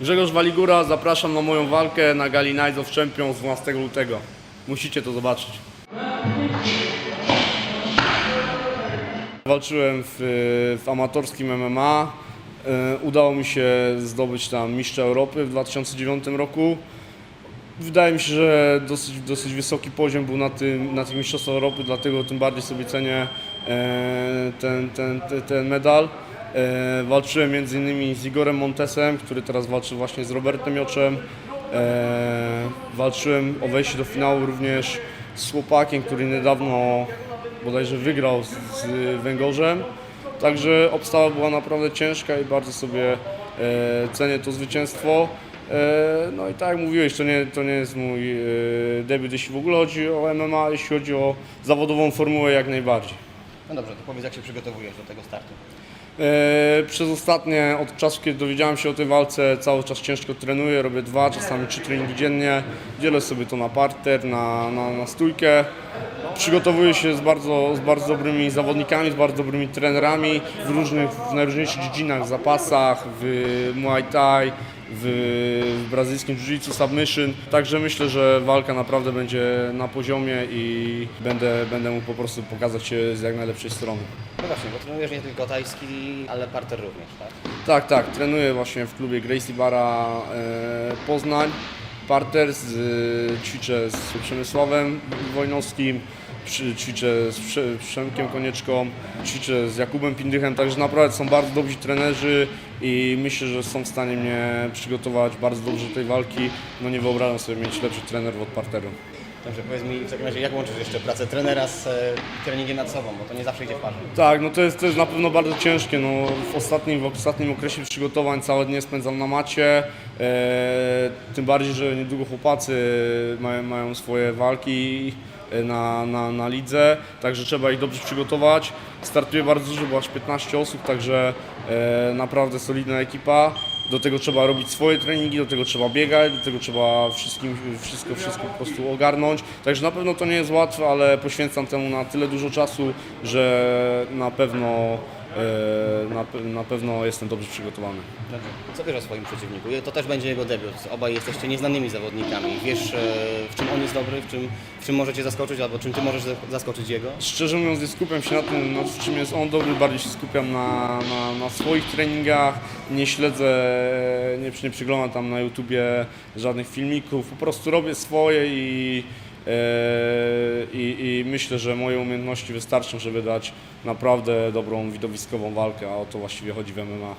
Grzegorz Waligura, zapraszam na moją walkę na Gali Nights of Champions 12 lutego. Musicie to zobaczyć. Walczyłem w, w amatorskim MMA. E, Udało mi się zdobyć tam mistrza Europy w 2009 roku. Wydaje mi się, że dosyć, dosyć wysoki poziom był na tym, na tych mistrzostwach Europy, dlatego tym bardziej sobie cenię e, ten, ten, ten, ten medal. E, walczyłem innymi z Igorem Montesem, który teraz walczy właśnie z Robertem Joczem. E, walczyłem o wejście do finału również z chłopakiem, który niedawno bodajże wygrał z, Węgorzem. Także obstawa była naprawdę ciężka i bardzo sobie e, cenię to zwycięstwo. No i tak jak mówiłeś, to nie, to nie jest mój debiut, jeśli w ogóle chodzi o MMA, jeśli chodzi o zawodową formułę jak najbardziej. No dobrze, to powiedz jak się przygotowujesz do tego startu. E, Przez ostatnie, od czasu kiedy dowiedziałem się o tej walce, cały czas ciężko trenuję, robię dwa, czasami trzy treningi dziennie, dzielę sobie to na parter, na, na, na stójkę. Przygotowuję się z bardzo, z bardzo dobrymi zawodnikami, z bardzo dobrymi trenerami w różnych, w najróżniejszych dziedzinach, w zapasach, w Muay Thai, w, w brazylijskim Jiu-Jitsu Submission. Także myślę, że walka naprawdę będzie na poziomie i będę, będę mógł po prostu pokazać się z jak najlepszej strony. No właśnie, bo trenujesz nie tylko tajski, ale parter również, tak? Tak, tak. Trenuję właśnie w klubie Gracie Bara e, Poznań. Parter, z, e, ćwiczę z Przemysławem Wojnowskim, ćwiczę z Prze- Przemkiem Konieczką, ćwiczę z Jakubem Pindychem, także naprawdę są bardzo dobrzy trenerzy i myślę, że są w stanie mnie przygotować bardzo dobrze do tej walki. No nie wyobrażam sobie mieć lepszych trenerów od parteru. Dobrze, powiedz mi w takim razie, jak łączysz jeszcze pracę trenera z e, treningiem nad sobą, bo to nie zawsze idzie w parze. Tak, no to jest, jest na pewno bardzo ciężkie. No, w, ostatnim, w ostatnim okresie przygotowań całe dnie spędzam na macie. E, tym bardziej, że niedługo chłopacy mają, mają swoje walki e, na, na, na lidze, także trzeba ich dobrze przygotować. Startuje bardzo dużo, bo aż 15 osób, także e, naprawdę solidna ekipa. Do tego trzeba robić swoje treningi, do tego trzeba biegać, do tego trzeba wszystkim, wszystko, wszystko po prostu ogarnąć. Także na pewno to nie jest łatwe, ale poświęcam temu na tyle dużo czasu, że na pewno, na, pe- na pewno jestem dobrze przygotowany. Dobrze. Co wiesz o swoim przeciwniku? To też będzie jego debiut. Obaj jesteście nieznanymi zawodnikami. Wiesz, e, w czym on jest dobry, w czym, w czym możecie zaskoczyć, albo czym ty możesz za- zaskoczyć jego? Szczerze mówiąc nie skupiam się na tym, na czym jest on dobry, bardziej się skupiam na, na, na swoich treningach, nie śledzę, nie, nie przyglądam tam na YouTubie żadnych filmików, po prostu robię swoje i, e, i, i myślę, że moje umiejętności wystarczą, żeby dać naprawdę dobrą widowiskową walkę, a o to właściwie chodzi w MMA.